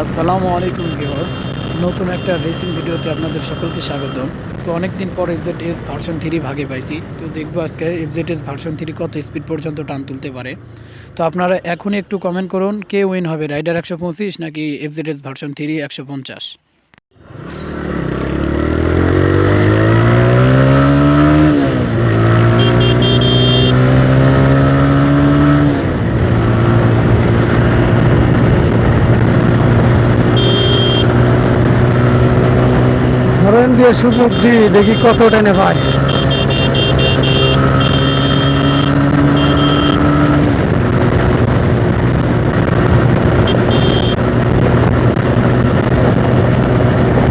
আসসালামু আলাইকুম ভিউয়ার্স। নতুন একটা রেসিং ভিডিওতে আপনাদের সকলকে স্বাগত তো অনেক দিন পর এফজেড এস ভার্সন থ্রি ভাগে পাইছি। তো দেখব আজকে এফজেড এস ভার্সন থ্রি কত স্পিড পর্যন্ত টান তুলতে পারে। তো আপনারা এখনই একটু কমেন্ট করুন, কে উইন হবে? রাইডার একশো পঁচিশ নাকি এফজেড এস ভার্সন থ্রি একশো পঞ্চাশ? দিয়ে সুযোগ দিই, দেখি কত টেনে পাই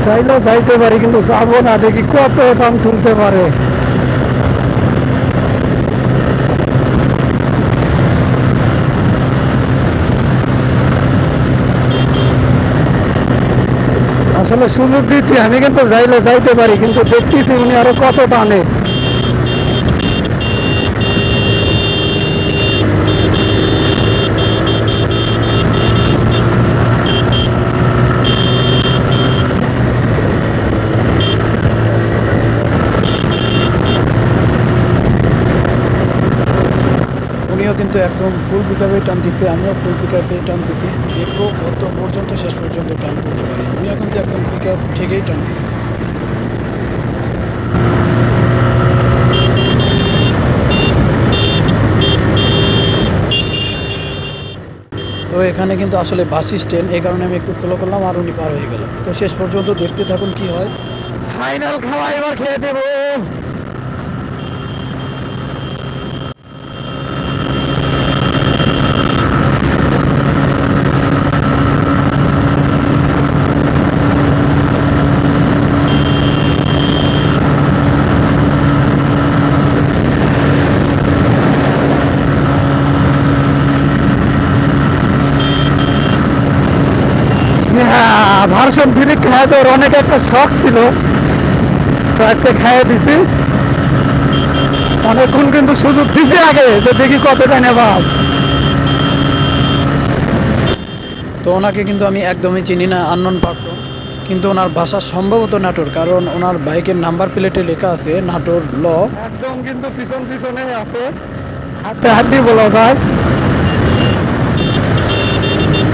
চাইলেও চাইতে পারি, কিন্তু যাব না, দেখি কত দাম তুলতে পারে। আসলে সুযোগ দিচ্ছি আমি কিন্তু যাইলে যাইতে পারি কিন্তু দেখতেছি উনি আরও কত টানে কিন্তু একদম ফুল পিকআপে টানতেছে, আমিও ফুল পিকআপে টানতেছি। দেখব কত পর্যন্ত শেষ পর্যন্ত টান তুলতে পারি। উনিও কিন্তু একদম পিকআপ থেকেই টানতেছে। তো এখানে কিন্তু আসলে বাস স্ট্যান্ড এই কারণে আমি একটু স্লো করলাম আর উনি পার হয়ে গেল। তো শেষ পর্যন্ত দেখতে থাকুন কি হয়। ফাইনাল খাওয়া এবার খেয়ে দেবো ভার্সন থ্রি খেয়ে দেওয়ার অনেক একটা শখ ছিল। তো আজকে খাইয়ে দিছি। অনেকক্ষণ কিন্তু সুযোগ দিছি আগে যে দেখি কতটা নেবা তো ওনাকে কিন্তু আমি একদমই চিনি না আননোন পারসন কিন্তু ওনার ভাষা সম্ভবত নাটোর কারণ ওনার বাইকের নাম্বার প্লেটে লেখা আছে নাটোর ল। একদম কিন্তু পিছন পিছনে আছে। হাতে হাত বলা যায়।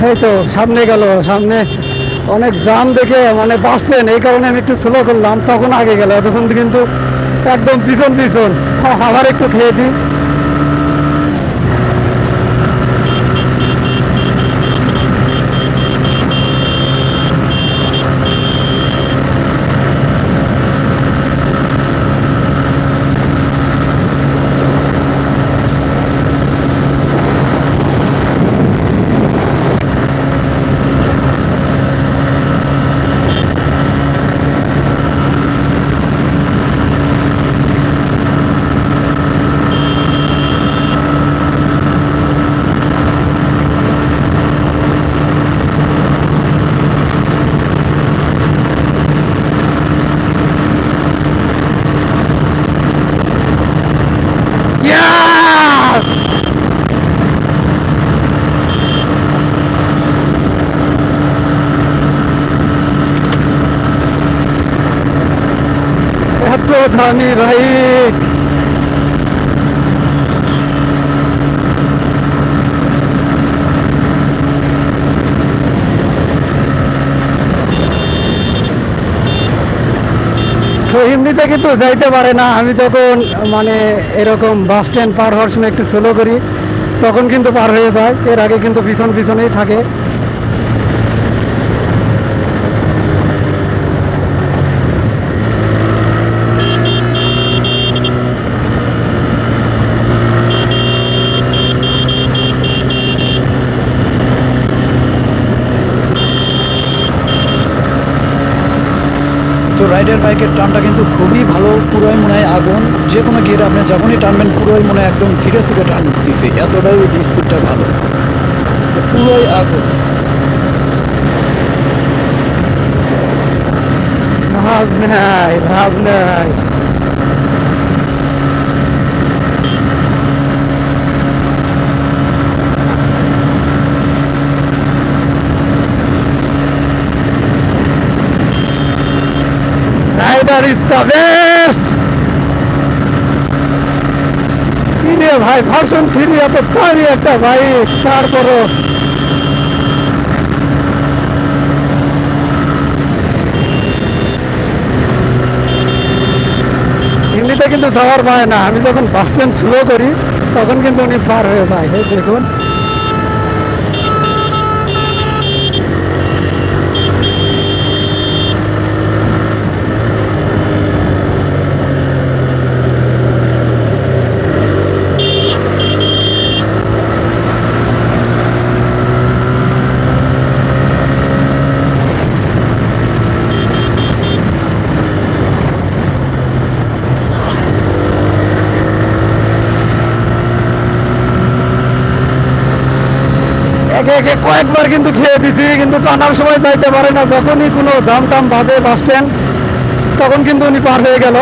এই তো সামনে গেল সামনে। অনেক জাম দেখে মানে বাস ট্রেন এই কারণে আমি একটু স্লো করলাম, তখন আগে গেলে তখন কিন্তু একদম পিছন পিছন আবার একটু খেয়ে দিই। দামি বাইক তো এমনিতে কিন্তু যাইতে পারে না। আমি যখন মানে এরকম বাস স্ট্যান্ড পার হওয়ার সময় একটু স্লো করি, তখন কিন্তু পার হয়ে যায়। এর আগে কিন্তু পিছন পিছনেই থাকে তো রাইডার বাইকের টানটা কিন্তু খুবই ভালো পুরোই মনে হয় আগুন। যে কোনো গিয়ারে আপনি যখনই টানবেন, পুরোই মনে হয় একদম সিরিয়াস সিরে টান দিছে। এতটাই ওই স্পিডটা ভালো। পুরোই আগুন। ভাব নাই ভাব নাই। দ্য বেস্ট কি রে ভাই ভার্সন থ্রি এত দামি একটা বাইক তারপরও? এমনিতে কিন্তু যাওয়ার পায় না। আমি যখন বাস স্ট্যান্ড স্লো করি, তখন কিন্তু উনি পার হয়ে যায়। দেখুন। একে একে কয়েকবার কিন্তু খেয়ে দিছি, কিন্তু টানার সময় যাইতে পারে না। যখনই কোনো জাম টাম বাঁধে বাস স্ট্যান্ড তখন কিন্তু উনি পার হয়ে গেল।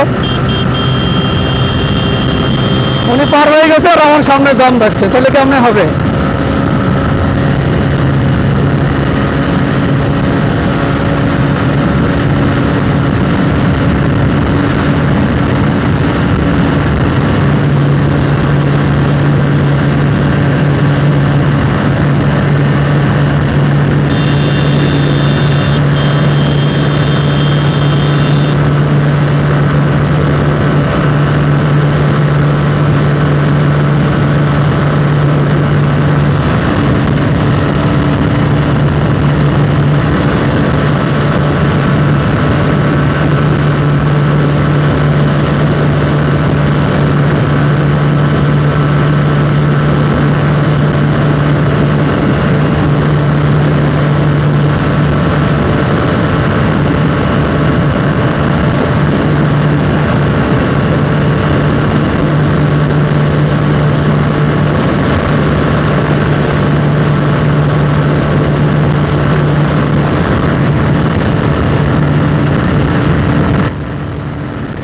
উনি পার হয়ে গেছে আর আমার সামনে জাম দেখছে তাহলে কেমনে হবে?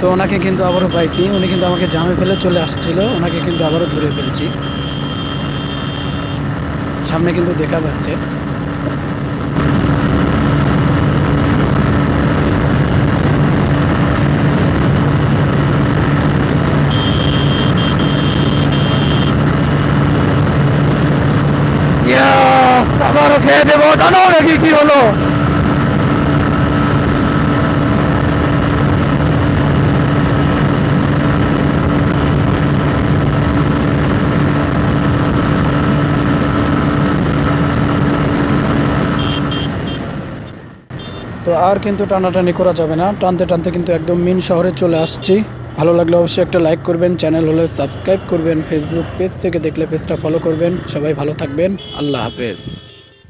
তো ওনাকে কিন্তু আবারও পাইছি। উনি কিন্তু আমাকে জামে ফেলে চলে আসছিল। ওনাকে কিন্তু আবারও ধরে ফেলছি। সামনে কিন্তু দেখা যাচ্ছে। আবারও খেয়ে দেবো। জানো নাকি কি হলো? তো আর কিন্তু টানাটানি করা যাবে না। টানতে টানতে কিন্তু একদম মিন শহরে চলে আসছি। ভালো লাগলে অবশ্যই একটা লাইক করবেন চ্যানেল হলে সাবস্ক্রাইব করবেন ফেসবুক পেজ থেকে দেখলে পেজটা ফলো করবেন। সবাই ভালো থাকবেন, আল্লাহ হাফেজ।